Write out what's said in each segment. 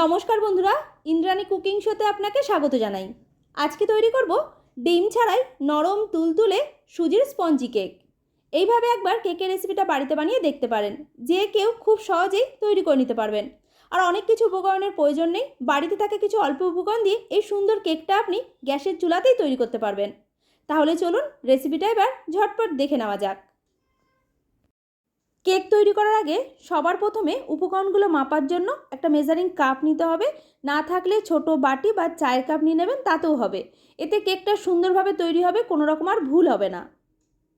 নমস্কার বন্ধুরা, ইন্দ্রাণী কুকিং শোতে আপনাকে স্বাগত জানাই। আজকে তৈরি করব ডিম ছাড়াই নরম তুলতুলে সুজির স্পঞ্জি কেক। এইভাবে একবার কেকের রেসিপিটা বাড়িতে বানিয়ে দেখতে পারেন, যে কেউ খুব সহজেই তৈরি করে নিতে পারবেন। আর অনেক কিছু উপকরণের প্রয়োজন নেই, বাড়িতে থাকা কিছু অল্প উপকরণ দিয়ে এই সুন্দর কেকটা আপনি গ্যাসের চুলাতেই তৈরি করতে পারবেন। তাহলে চলুন রেসিপিটা এবার ঝটপট দেখে নেওয়া যাক। কেক তৈরি করার আগে সবার প্রথমে উপকরণগুলো মাপার জন্য একটা মেজারিং কাপ নিতে হবে। না থাকলে ছোট বাটি বা চায়ের কাপ নিয়ে নেবেন, তাতেও হবে। এতে কেকটা সুন্দরভাবে তৈরি হবে, কোনো রকম আর ভুল হবে না।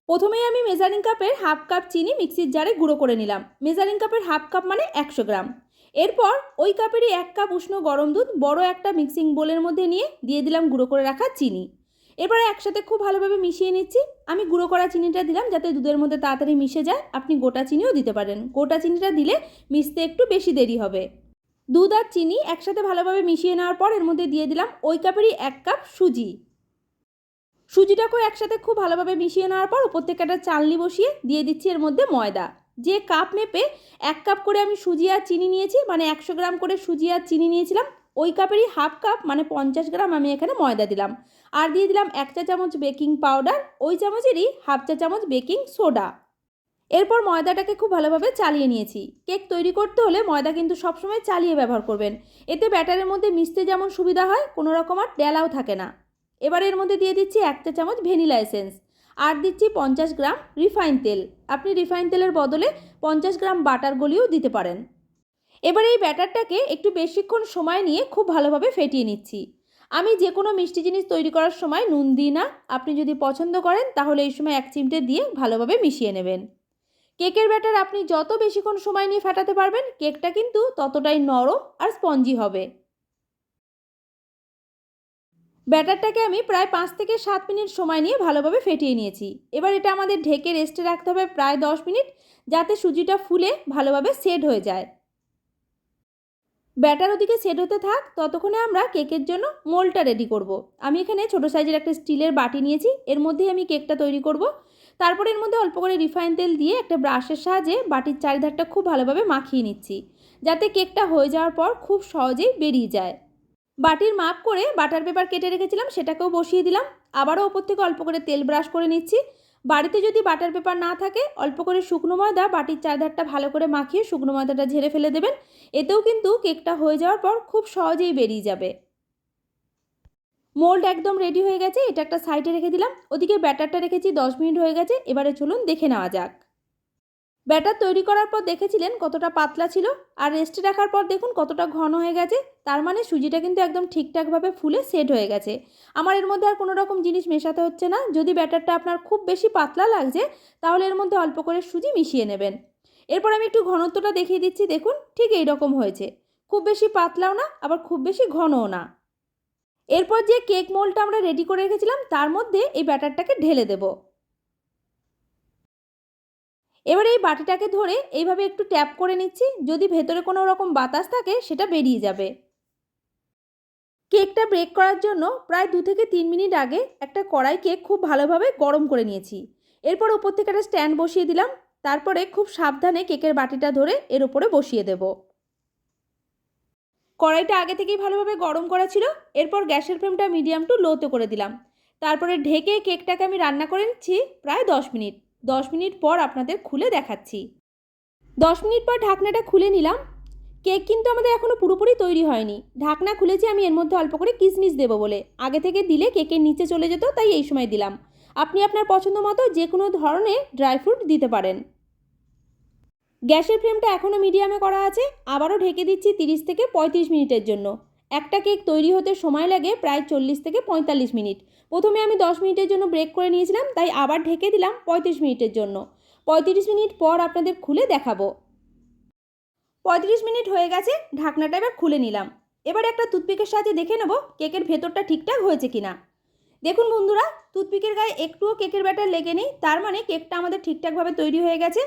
প্রথমেই আমি মেজারিং কাপের হাফ কাপ চিনি মিক্সির জারে গুঁড়ো করে নিলাম। মেজারিং কাপের হাফ কাপ মানে একশো গ্রাম। এরপর ওই কাপেরই এক কাপ উষ্ণ গরম দুধ বড় একটা মিক্সিং বোলের মধ্যে নিয়ে দিয়ে দিলাম গুঁড়ো করে রাখা চিনি। এবারে একসাথে খুব ভালোভাবে মিশিয়ে নিচ্ছি। আমি গুঁড়ো করা চিনিটা দিলাম যাতে দুধের মধ্যে তাড়াতাড়ি মিশে যায়। আপনি গোটা চিনিও দিতে পারেন। গোটা চিনিটা দিলে মিশতে একটু বেশি দেরি হবে। দুধ আর চিনি একসাথে ভালোভাবে মিশিয়ে নেওয়ার পর এর মধ্যে দিয়ে দিলাম ওই কাপেরই এক কাপ সুজি। সুজিটাকেও একসাথে খুব ভালোভাবে মিশিয়ে নেওয়ার পর উপর থেকে একটা চালনি বসিয়ে দিয়ে দিচ্ছি এর মধ্যে ময়দা। যে কাপ মেপে এক কাপ করে আমি সুজি আর চিনি নিয়েছি মানে একশো গ্রাম করে সুজি আর চিনি নিয়েছিলাম ওই কাপেরই হাফ কাপ মানে পঞ্চাশ গ্রাম আমি এখানে ময়দা দিলাম। আর দিয়ে দিলাম এক চা চামচ বেকিং পাউডার, ওই চামচেরই হাফ চা চামচ বেকিং সোডা। এরপর ময়দাটাকে খুব ভালোভাবে চালিয়ে নিয়েছি। কেক তৈরি করতে হলে ময়দা কিন্তু সবসময় চালিয়ে ব্যবহার করবেন। এতে ব্যাটারের মধ্যে মিশতে যেমন সুবিধা হয়, কোনো রকম আর ডেলাও থাকে না। এবার এর মধ্যে দিয়ে দিচ্ছি এক চা চামচ ভ্যানিলা এসেন্স। আর দিচ্ছি পঞ্চাশ গ্রাম রিফাইন তেল। আপনি রিফাইন তেলের বদলে পঞ্চাশ গ্রাম বাটার গলিও দিতে পারেন। এবার এই ব্যাটারটাকে একটু বেশিক্ষণ সময় নিয়ে খুব ভালোভাবে ফেটিয়ে নিচ্ছি। আমি যে কোনো মিষ্টি জিনিস তৈরি করার সময় নুন দিই না। আপনি যদি পছন্দ করেন, তাহলে এই সময় এক চিমটে দিয়ে ভালোভাবে মিশিয়ে নেবেন। কেকের ব্যাটার আপনি যত বেশিক্ষণ সময় নিয়ে ফাটাতে পারবেন, কেকটা কিন্তু ততটাই নরম আর স্পঞ্জি হবে। ব্যাটারটাকে আমি প্রায় পাঁচ থেকে সাত মিনিট সময় নিয়ে ভালোভাবে ফেটিয়ে নিয়েছি। এবার এটা আমাদের ঢেকে রেস্টে রাখতে হবে প্রায় দশ মিনিট, যাতে সুজিটা ফুলে ভালোভাবে সেট হয়ে যায়। ব্যাটার ওদিকে সেট হতে থাক, ততক্ষণে আমরা কেকের জন্য মোলটা রেডি করব। আমি এখানে ছোটো সাইজের একটা স্টিলের বাটি নিয়েছি, এর মধ্যেই আমি কেকটা তৈরি করব। তারপরে এর মধ্যে অল্প করে রিফাইন তেল দিয়ে একটা ব্রাশের সাহায্যে বাটির চারিধারটা খুব ভালোভাবে মাখিয়ে নিচ্ছি, যাতে কেকটা হয়ে যাওয়ার পর খুব সহজেই বেরিয়ে যায় বাটির মাপ করে বাটার পেপার কেটে রেখেছিলাম, সেটাকেও বসিয়ে দিলাম আবারও ওপর থেকে অল্প করে তেল ব্রাশ করে নিচ্ছি বাড়িতে যদি বাটার পেপার না থাকে, অল্প করে শুকনো ময়দা বাটির চারধারটা ভালো করে মাখিয়ে শুকনো ময়দাটা ঝেড়ে ফেলে দেবেন। এতেও কিন্তু কেকটা হয়ে যাওয়ার পর খুব সহজেই বেরিয়ে যাবে। মোল্ড একদম রেডি হয়ে গেছে, এটা একটা সাইডে রেখে দিলাম। ওদিকে ব্যাটারটা রেখেছি, দশ মিনিট হয়ে গেছে, এবারে চলুন দেখে নেওয়া যাক। ব্যাটার তৈরি করার পর দেখেছিলেন কতটা পাতলা ছিল, আর রেস্টে রাখার পর দেখুন কতটা ঘন হয়ে গেছে, তার মানে সুজিটা কিন্তু একদম ঠিকঠাকভাবে ফুলে সেট হয়ে গেছে। আমার এর মধ্যে আর কোনো রকম জিনিস মেশাতে হচ্ছে না, যদি ব্যাটারটা আপনার খুব বেশি পাতলা লাগছে, তাহলে এর মধ্যে অল্প করে সুজি মিশিয়ে নেবেন। এরপর আমি একটু ঘনত্বটা দেখিয়ে দিচ্ছি, দেখুন ঠিক এই রকম হয়েছে। খুব বেশি পাতলাও না, আবার খুব বেশি ঘনও না। এরপর যে কেক মোলটা আমরা রেডি করে রেখেছিলাম, তার মধ্যে এই ব্যাটারটাকে ঢেলে দেবো। এবার এই বাটিটাকে ধরে এইভাবে একটু ট্যাপ করে নিচ্ছি, যদি ভেতরে কোনো রকম বাতাস থাকে সেটা বেরিয়ে যাবে। কেকটা ব্রেক করার জন্য প্রায় দু থেকে তিন মিনিট আগে একটা কড়াইকে খুব ভালোভাবে গরম করে নিয়েছি। এরপর ওপর থেকে একটা স্ট্যান্ড বসিয়ে দিলাম, তারপরে খুব সাবধানে কেকের বাটিটা ধরে এর উপরে বসিয়ে দেব। কড়াইটা আগে থেকেই ভালোভাবে গরম করা ছিল, এরপর গ্যাসের ফ্লেমটা মিডিয়াম টু লোতে করে দিলাম। তারপরে ঢেকে কেকটাকে আমি রান্না করে নিচ্ছি প্রায় দশ মিনিট। দশ মিনিট পর আপনাদের খুলে দেখাচ্ছি। দশ মিনিট পর ঢাকনাটা খুলে নিলাম। কেক কিন্তু আমাদের এখনও পুরোপুরি তৈরি হয়নি। ঢাকনা খুলেছি আমি এর মধ্যে অল্প করে কিশমিশ দেবো বলে। আগে থেকে দিলে কেকের নিচে চলে যেত, তাই এই সময় দিলাম। আপনি আপনার পছন্দ মতো যে কোনো ধরনের ড্রাই ফ্রুট দিতে পারেন। গ্যাসের ফ্লেমটা এখনও মিডিয়ামে করা আছে। আবারও ঢেকে দিচ্ছি তিরিশ থেকে পঁয়ত্রিশ মিনিটের জন্য। একটা কেক তৈরি হতে সময় লাগে প্রায় চল্লিশ থেকে পঁয়তাল্লিশ মিনিট। প্রথমে আমি দশ মিনিটের জন্য ব্রেক করে নিয়েছিলাম, তাই আবার ঢেকে দিলাম পঁয়ত্রিশ মিনিটের জন্য। পঁয়ত্রিশ মিনিট পর আপনাদের খুলে দেখাবো। পঁয়ত্রিশ মিনিট হয়ে গেছে, ঢাকনাটা এবার খুলে নিলাম। এবার একটা টুথপিকের সাহায্যে দেখে নেব কেকের ভেতরটা ঠিকঠাক হয়েছে কিনা। দেখুন বন্ধুরা, টুথপিকের গায়ে একটুও কেকের ব্যাটার লেগে নেই, তার মানে কেকটা আমাদের ঠিকঠাকভাবে তৈরি হয়ে গেছে।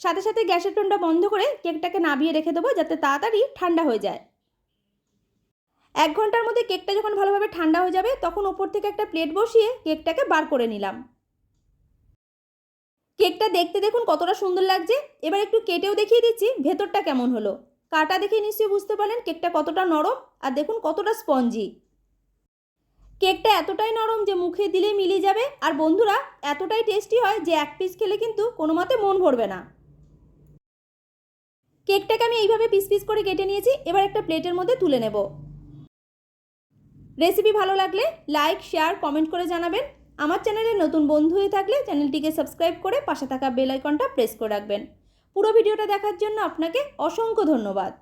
সাথে সাথে গ্যাসের টোনটা বন্ধ করে কেকটাকে নাবিয়ে রেখে দেবো যাতে তাড়াতাড়ি ঠান্ডা হয়ে যায়। এক ঘণ্টার মধ্যে কেকটা যখন ভালোভাবে ঠান্ডা হয়ে যাবে, তখন ওপর থেকে একটা প্লেট বসিয়ে কেকটাকে বার করে নিলাম। কেকটা দেখতে দেখুন কতটা সুন্দর লাগছে। এবার একটু কেটেও দেখিয়ে দিচ্ছি ভেতরটা কেমন হলো। কাটা দেখে নিশ্চয়ই বুঝতে পারলেন কেকটা কতটা নরম আর দেখুন কতটা স্পঞ্জি। কেকটা এতটাই নরম যে মুখে দিলে মিলিয়ে যাবে। আর বন্ধুরা, এতটাই টেস্টি হয় যে এক পিস খেলে কিন্তু কোনো মতে মন ভরবে না। কেকটাকে আমি এইভাবে পিস পিস করে কেটে নিয়েছি। এবার একটা প্লেটের মধ্যে তুলে নেব। রেসিপি ভালো লাগলে লাইক শেয়ার কমেন্ট করে জানাবেন। আমার চ্যানেলে নতুন বন্ধু হয়ে থাকলে চ্যানেলটিকে সাবস্ক্রাইব করে পাশে থাকা বেল আইকনটা প্রেস করে রাখবেন। পুরো ভিডিওটা দেখার জন্য আপনাকে অসংখ্য ধন্যবাদ।